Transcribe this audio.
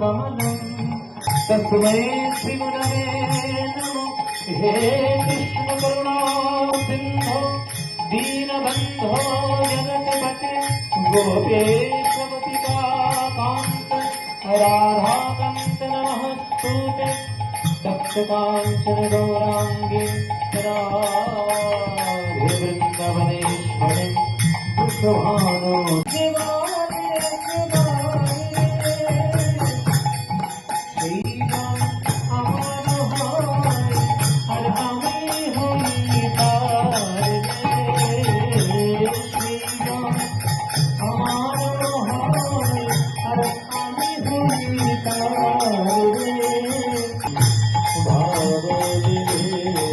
कमलम् तस्मै श्रीगुरवे नमो हे कृष्ण दीनबन्धो गोपेशपतिता कान्त राधाकान्त नमस्तुते दक्षकाञ्चन रक्षकाञ्चनगौराङ्गी राधे वृन्दवनेश्वरि प्रभानो રે